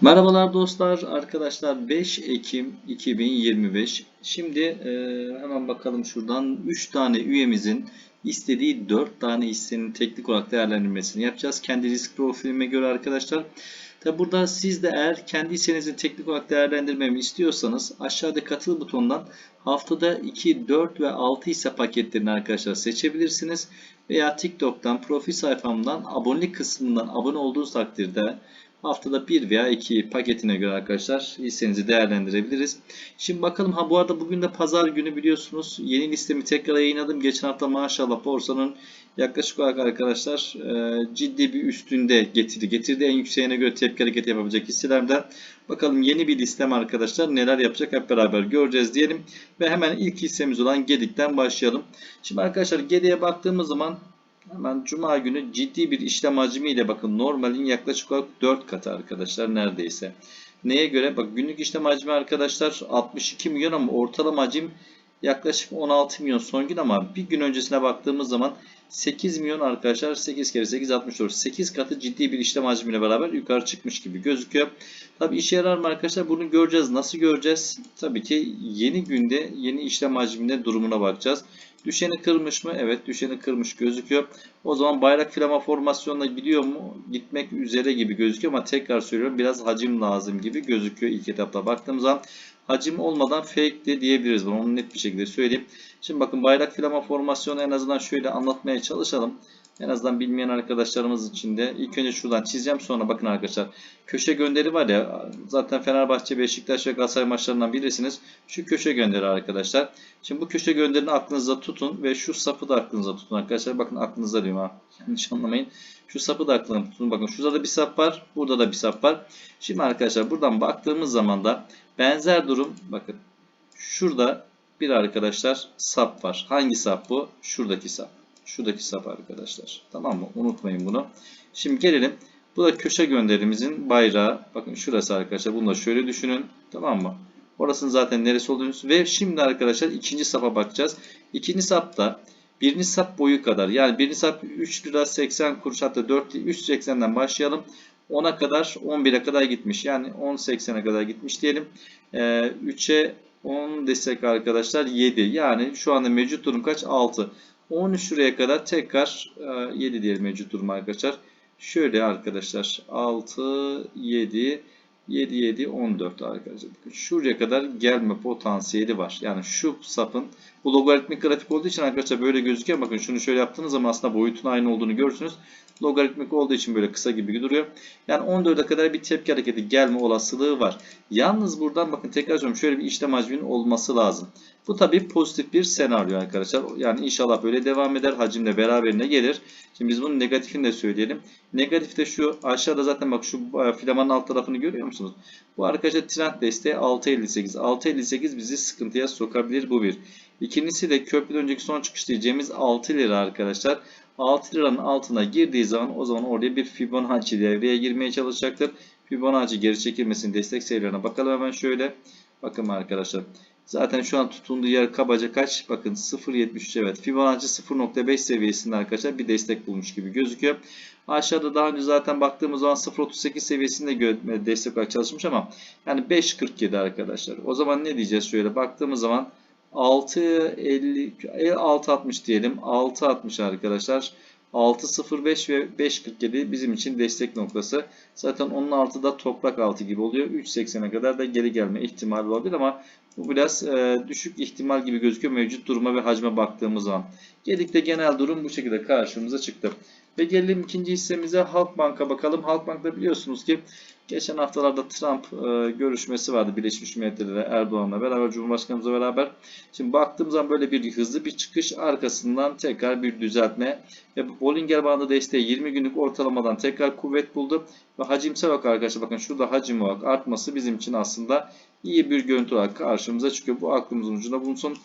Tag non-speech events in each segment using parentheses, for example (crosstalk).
Merhabalar dostlar, arkadaşlar 5 Ekim 2025. Şimdi e, hemen bakalım şuradan 3 tane üyemizin istediği 4 tane hissenin teknik olarak değerlendirmesini yapacağız. Kendi risk profilime göre arkadaşlar. Tabi burada siz de eğer kendi hissenizi teknik olarak değerlendirmemi istiyorsanız aşağıda katıl butonundan haftada 2, 4 ve 6 hisse paketlerini arkadaşlar seçebilirsiniz. Veya TikTok'tan profil sayfamdan abonelik kısmından abone olduğunuz takdirde Haftada 1 veya 2 paketine göre arkadaşlar hissenizi değerlendirebiliriz. Şimdi bakalım ha bu arada bugün de pazar günü biliyorsunuz yeni listemi tekrar yayınladım. Geçen hafta maşallah borsanın yaklaşık olarak arkadaşlar e, ciddi bir üstünde getirdi. Getirdi en yükseğine göre tepki hareketi yapabilecek hisselerden. Bakalım yeni bir listem arkadaşlar neler yapacak hep beraber göreceğiz diyelim. Ve hemen ilk hissemiz olan Gedik'ten başlayalım. Şimdi arkadaşlar Gedik'e baktığımız zaman Hemen cuma günü ciddi bir işlem hacmiyle bakın normalin yaklaşık olarak 4 katı arkadaşlar neredeyse. Neye göre? Bak günlük işlem hacmi arkadaşlar 62 milyon ama ortalama hacim yaklaşık 16 milyon son gün ama bir gün öncesine baktığımız zaman 8 milyon arkadaşlar 8 kere 8 64 8 katı ciddi bir işlem hacmiyle beraber yukarı çıkmış gibi gözüküyor. Tabi işe yarar mı arkadaşlar bunu göreceğiz. Nasıl göreceğiz? Tabii ki yeni günde yeni işlem hacminde durumuna bakacağız. Düşeni kırmış mı? Evet düşeni kırmış gözüküyor. O zaman bayrak filama formasyonuna gidiyor mu? Gitmek üzere gibi gözüküyor ama tekrar söylüyorum biraz hacim lazım gibi gözüküyor ilk etapta baktığımız zaman. Hacim olmadan fake de diyebiliriz. Bunu net bir şekilde söyleyeyim. Şimdi bakın bayrak filama formasyonu en azından şöyle anlatmaya çalışalım. En azından bilmeyen arkadaşlarımız için de ilk önce şuradan çizeceğim sonra bakın arkadaşlar köşe gönderi var ya zaten Fenerbahçe, Beşiktaş ve Galatasaray maçlarından bilirsiniz. Şu köşe gönderi arkadaşlar. Şimdi bu köşe gönderini aklınızda tutun ve şu sapı da aklınızda tutun arkadaşlar. Bakın aklınızda diyorum ha. Yanlış anlamayın. Şu sapı da aklınızda tutun. Bakın şurada da bir sap var. Burada da bir sap var. Şimdi arkadaşlar buradan baktığımız zaman da benzer durum bakın. Şurada bir arkadaşlar sap var. Hangi sap bu? Şuradaki sap. Şuradaki sap arkadaşlar. Tamam mı? Unutmayın bunu. Şimdi gelelim. Bu da köşe gönderimizin bayrağı. Bakın şurası arkadaşlar. Bunu da şöyle düşünün. Tamam mı? Orasının zaten neresi olduğunu ve şimdi arkadaşlar ikinci sapa bakacağız. İkinci sapta birinci sap boyu kadar yani birinci sap 3 lira 80 kuruş hatta 4 3.80'den başlayalım. 10'a kadar 11'e kadar gitmiş. Yani 10.80'e kadar gitmiş diyelim. Ee, 3'e 10 desek arkadaşlar 7. Yani şu anda mevcut durum kaç? 6. 13 şuraya kadar tekrar 7 e, diyelim mevcut durum arkadaşlar. Şöyle arkadaşlar 6, 7, 7, 7, 14 arkadaşlar. Şuraya kadar gelme potansiyeli var. Yani şu sapın bu logaritmik grafik olduğu için arkadaşlar böyle gözüküyor. Bakın şunu şöyle yaptığınız zaman aslında boyutun aynı olduğunu görürsünüz. Logaritmik olduğu için böyle kısa gibi duruyor. Yani 14'e kadar bir tepki hareketi gelme olasılığı var. Yalnız buradan bakın tekrar söylüyorum şöyle bir işlem hacminin olması lazım. Bu tabii pozitif bir senaryo arkadaşlar. Yani inşallah böyle devam eder. Hacimle beraberine gelir. Şimdi biz bunun negatifini de söyleyelim. Negatif de şu aşağıda zaten bak şu filamanın alt tarafını görüyor musunuz? Bu arkadaşlar trend desteği 6.58. 6.58 bizi sıkıntıya sokabilir bu bir. İkincisi de köprüden önceki son çıkış diyeceğimiz 6 lira arkadaşlar. 6 liranın altına girdiği zaman o zaman oraya bir Fibonacci devreye girmeye çalışacaktır. Fibonacci geri çekilmesinin destek seviyelerine bakalım hemen şöyle. Bakın arkadaşlar. Zaten şu an tutunduğu yer kabaca kaç? Bakın 0.73 evet. Fibonacci 0.5 seviyesinde arkadaşlar bir destek bulmuş gibi gözüküyor. Aşağıda daha önce zaten baktığımız zaman 0.38 seviyesinde destek olarak çalışmış ama yani 5.47 arkadaşlar. O zaman ne diyeceğiz? Şöyle baktığımız zaman 6.50 6.60 diyelim. 6.60 arkadaşlar. 6.05 ve 5.47 bizim için destek noktası. Zaten onun altı da toprak altı gibi oluyor. 3.80'e kadar da geri gelme ihtimali olabilir ama bu biraz e, düşük ihtimal gibi gözüküyor mevcut duruma ve hacme baktığımız zaman. Gedik'te genel durum bu şekilde karşımıza çıktı. Ve gelelim ikinci hissemize Halkbank'a bakalım. Halkbank'ta biliyorsunuz ki geçen haftalarda Trump e, görüşmesi vardı Birleşmiş Milletler'de Erdoğan'la beraber Cumhurbaşkanımızla beraber. Şimdi baktığımız zaman böyle bir hızlı bir çıkış arkasından tekrar bir düzeltme ve Bollinger bandı desteği 20 günlük ortalamadan tekrar kuvvet buldu ve hacimsel olarak arkadaşlar bakın şurada hacim olarak artması bizim için aslında iyi bir görüntü olarak karşımıza çıkıyor. Bu aklımızın ucunda bulunsun.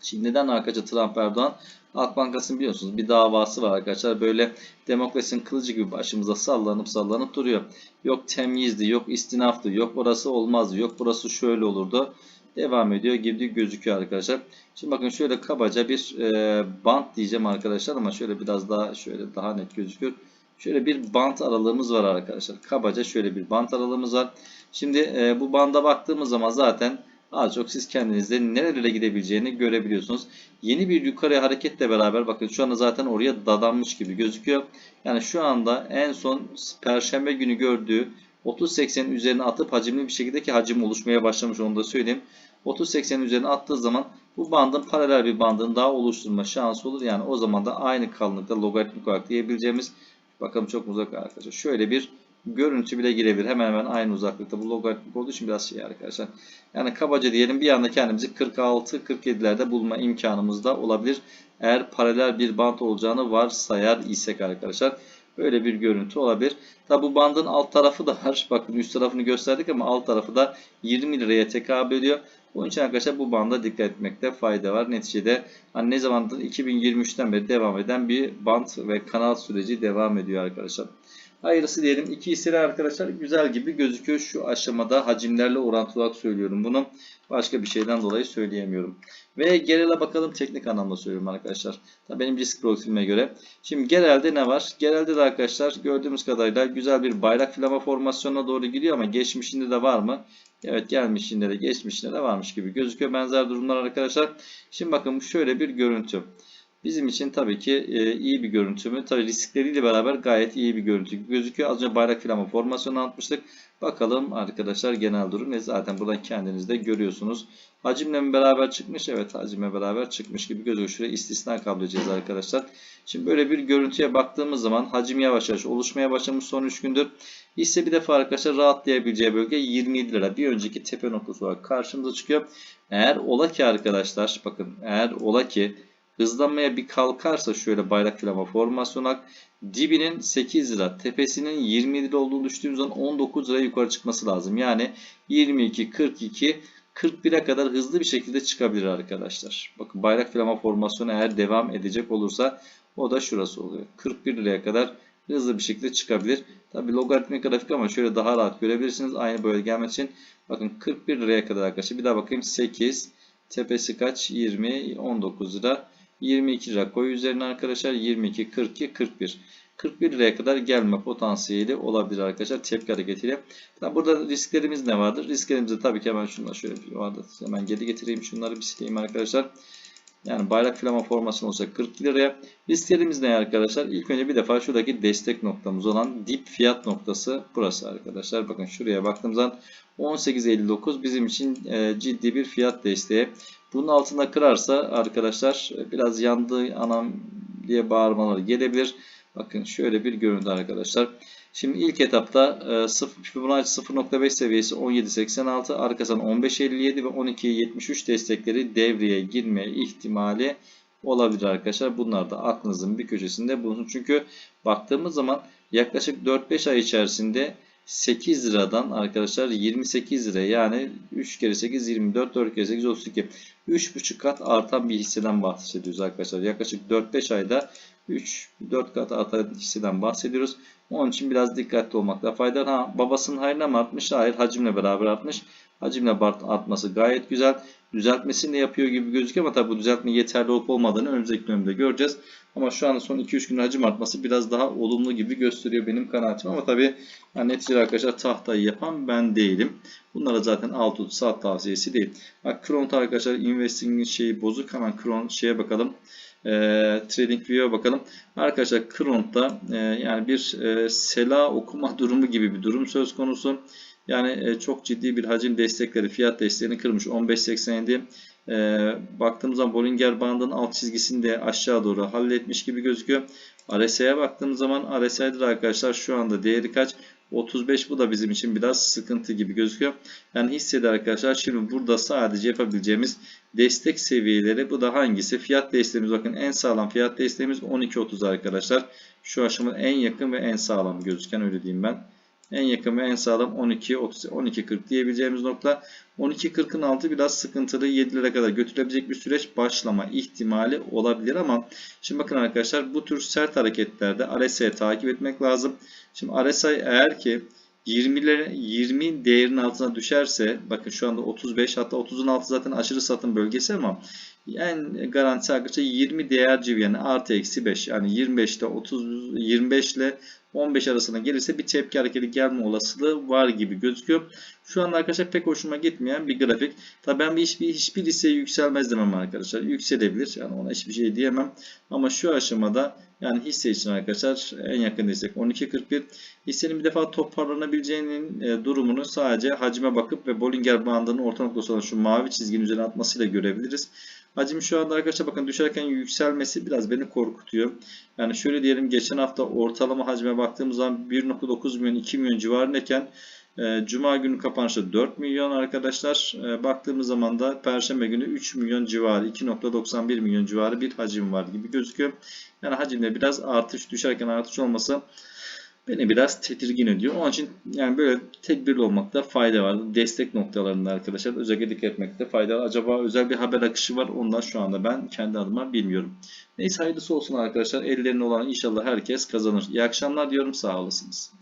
Şimdi neden arkadaşlar Trump Erdoğan? Halk Bankası'nın biliyorsunuz bir davası var arkadaşlar. Böyle demokrasinin kılıcı gibi başımıza sallanıp sallanıp duruyor. Yok temyizdi, yok istinaftı, yok orası olmazdı, yok burası şöyle olurdu. Devam ediyor gibi gözüküyor arkadaşlar. Şimdi bakın şöyle kabaca bir e, bant diyeceğim arkadaşlar ama şöyle biraz daha şöyle daha net gözüküyor. şöyle bir bant aralığımız var arkadaşlar. Kabaca şöyle bir bant aralığımız var. Şimdi e, bu banda baktığımız zaman zaten az çok siz kendinizde nerelere gidebileceğini görebiliyorsunuz. Yeni bir yukarıya hareketle beraber bakın şu anda zaten oraya dadanmış gibi gözüküyor. Yani şu anda en son perşembe günü gördüğü 30.80'in üzerine atıp hacimli bir şekilde ki hacim oluşmaya başlamış onu da söyleyeyim. 30.80'in üzerine attığı zaman bu bandın paralel bir bandın daha oluşturma şansı olur. Yani o zaman da aynı kalınlıkta logaritmik olarak diyebileceğimiz bakalım çok uzak arkadaşlar. Şöyle bir görüntü bile girebilir. Hemen hemen aynı uzaklıkta. Bu logaritmik olduğu için biraz şey arkadaşlar. Yani kabaca diyelim bir anda kendimizi 46-47'lerde bulma imkanımız da olabilir. Eğer paralel bir bant olacağını varsayar isek arkadaşlar. Böyle bir görüntü olabilir. Tabi bu bandın alt tarafı da var. (laughs) Bakın üst tarafını gösterdik ama alt tarafı da 20 liraya tekabül ediyor. Onun için arkadaşlar bu banda dikkat etmekte fayda var. Neticede hani ne zamandır 2023'ten beri devam eden bir band ve kanal süreci devam ediyor arkadaşlar. Hayırlısı diyelim. İki hisseli arkadaşlar güzel gibi gözüküyor. Şu aşamada hacimlerle orantılı olarak söylüyorum bunu. Başka bir şeyden dolayı söyleyemiyorum. Ve genele bakalım teknik anlamda söylüyorum arkadaşlar. Tabii benim risk profilime göre. Şimdi genelde ne var? Genelde de arkadaşlar gördüğümüz kadarıyla güzel bir bayrak filama formasyonuna doğru gidiyor ama geçmişinde de var mı? Evet gelmişinde de geçmişinde de varmış gibi gözüküyor. Benzer durumlar arkadaşlar. Şimdi bakın şöyle bir görüntü. Bizim için tabii ki e, iyi bir görüntü mü? Tabii riskleriyle beraber gayet iyi bir görüntü gözüküyor. Az önce bayrak filama formasyonu atmıştık. Bakalım arkadaşlar genel durum ne? Zaten buradan kendiniz de görüyorsunuz. Hacimle mi beraber çıkmış? Evet hacimle beraber çıkmış gibi gözüküyor. Şuraya istisna kabul edeceğiz arkadaşlar. Şimdi böyle bir görüntüye baktığımız zaman hacim yavaş yavaş oluşmaya başlamış son 3 gündür. Hisse bir defa arkadaşlar rahatlayabileceği bölge 27 lira. Bir önceki tepe noktası olarak karşımıza çıkıyor. Eğer ola ki arkadaşlar bakın eğer ola ki hızlanmaya bir kalkarsa şöyle bayrak filama formasyonu dibinin 8 lira tepesinin 27 lira olduğunu düştüğümüz zaman 19 lira yukarı çıkması lazım. Yani 22, 42, 41'e kadar hızlı bir şekilde çıkabilir arkadaşlar. Bakın bayrak filama formasyonu eğer devam edecek olursa o da şurası oluyor. 41 liraya kadar hızlı bir şekilde çıkabilir. Tabi logaritmik grafik ama şöyle daha rahat görebilirsiniz. Aynı böyle gelmek için. Bakın 41 liraya kadar arkadaşlar. Bir daha bakayım 8. Tepesi kaç? 20. 19 lira. 22 lira koy üzerine arkadaşlar. 22, 42, 41. 41 liraya kadar gelme potansiyeli olabilir arkadaşlar tepki hareketiyle. Tabi burada risklerimiz ne vardır? Risklerimizi tabii ki hemen şunları şöyle bir vardı. Hemen geri getireyim. Şunları bir sileyim arkadaşlar. Yani bayrak filama formasyon olsa 40 liraya. Risklerimiz ne arkadaşlar? İlk önce bir defa şuradaki destek noktamız olan dip fiyat noktası burası arkadaşlar. Bakın şuraya baktığımız zaman 18.59 bizim için e, ciddi bir fiyat desteği. Bunun altında kırarsa arkadaşlar e, biraz yandı anam diye bağırmaları gelebilir. Bakın şöyle bir görüntü arkadaşlar. Şimdi ilk etapta e, Fibonacci 0.5 seviyesi 17.86 arkasından 15.57 ve 12.73 destekleri devreye girme ihtimali olabilir arkadaşlar. Bunlar da aklınızın bir köşesinde bulunsun. Çünkü baktığımız zaman yaklaşık 4-5 ay içerisinde 8 liradan arkadaşlar 28 lira yani 3 kere 8 24 4 kere 8 32 3,5 kat artan bir hisseden bahsediyoruz arkadaşlar. Yaklaşık 4-5 ayda 3-4 kat artan hisseden bahsediyoruz. Onun için biraz dikkatli olmakta fayda var. Ha, babasının hayrına mı artmış? Hayır hacimle beraber artmış. Hacimle artması gayet güzel. Düzeltmesini de yapıyor gibi gözüküyor ama tabi bu düzeltme yeterli olup olmadığını önümüzdeki dönemde göreceğiz. Ama şu anda son 2-3 gün hacim artması biraz daha olumlu gibi gösteriyor benim kanaatim. Ama tabi yani neticede arkadaşlar tahtayı yapan ben değilim. Bunlara zaten alt saat tavsiyesi değil. Bak Kron't arkadaşlar investing'in şeyi bozuk. Hemen Kron şeye bakalım. E, Trading View'a bakalım. Arkadaşlar Kron'da e, yani bir e, sela okuma (laughs) durumu gibi bir durum söz konusu. Yani e, çok ciddi bir hacim destekleri, fiyat desteğini kırmış. 15.87 e, baktığımız zaman Bollinger bandının alt çizgisini de aşağı doğru halletmiş gibi gözüküyor. RSI'ye baktığımız zaman RSI'de arkadaşlar şu anda değeri kaç? 35 bu da bizim için biraz sıkıntı gibi gözüküyor. Yani hissede arkadaşlar şimdi burada sadece yapabileceğimiz destek seviyeleri bu da hangisi? Fiyat desteğimiz bakın en sağlam fiyat desteğimiz 12.30 arkadaşlar. Şu aşamada en yakın ve en sağlam gözüken öyle diyeyim ben. En yakın ve en sağlam 12 30 12 40 diyebileceğimiz nokta. 12 40'ın altı biraz sıkıntılı 7'lere kadar götürebilecek bir süreç başlama ihtimali olabilir ama şimdi bakın arkadaşlar bu tür sert hareketlerde RSI'yi takip etmek lazım. Şimdi RSI eğer ki 20'lere 20 değerin altına düşerse bakın şu anda 35 hatta 30'un altı zaten aşırı satım bölgesi ama en garanti arkadaşlar 20 değer civi yani artı eksi 5 yani 25'te 30 25 ile 15 arasına gelirse bir tepki hareketi gelme olasılığı var gibi gözüküyor. Şu an arkadaşlar pek hoşuma gitmeyen bir grafik. Tabii ben bir hiçbir, hiçbir hisseye yükselmez demem arkadaşlar. Yükselebilir. Yani ona hiçbir şey diyemem. Ama şu aşamada yani hisse için arkadaşlar en yakın destek 12.41. Hissenin bir defa toparlanabileceğinin e, durumunu sadece hacime bakıp ve Bollinger bandının orta noktası olan şu mavi çizginin üzerine atmasıyla görebiliriz. Hacim şu anda arkadaşlar bakın düşerken yükselmesi biraz beni korkutuyor. Yani şöyle diyelim geçen hafta ortalama hacme baktığımız zaman 1.9 milyon 2 milyon civarındayken e, Cuma günü kapanışta 4 milyon arkadaşlar. E, baktığımız zaman da Perşembe günü 3 milyon civarı 2.91 milyon civarı bir hacim var gibi gözüküyor. Yani hacimde biraz artış düşerken artış olması beni biraz tedirgin ediyor. Onun için yani böyle tedbirli olmakta fayda var. Destek noktalarında arkadaşlar özellikle dikkat etmekte fayda var. Acaba özel bir haber akışı var ondan şu anda ben kendi adıma bilmiyorum. Neyse hayırlısı olsun arkadaşlar. Ellerinde olan inşallah herkes kazanır. İyi akşamlar diyorum sağ olasınız.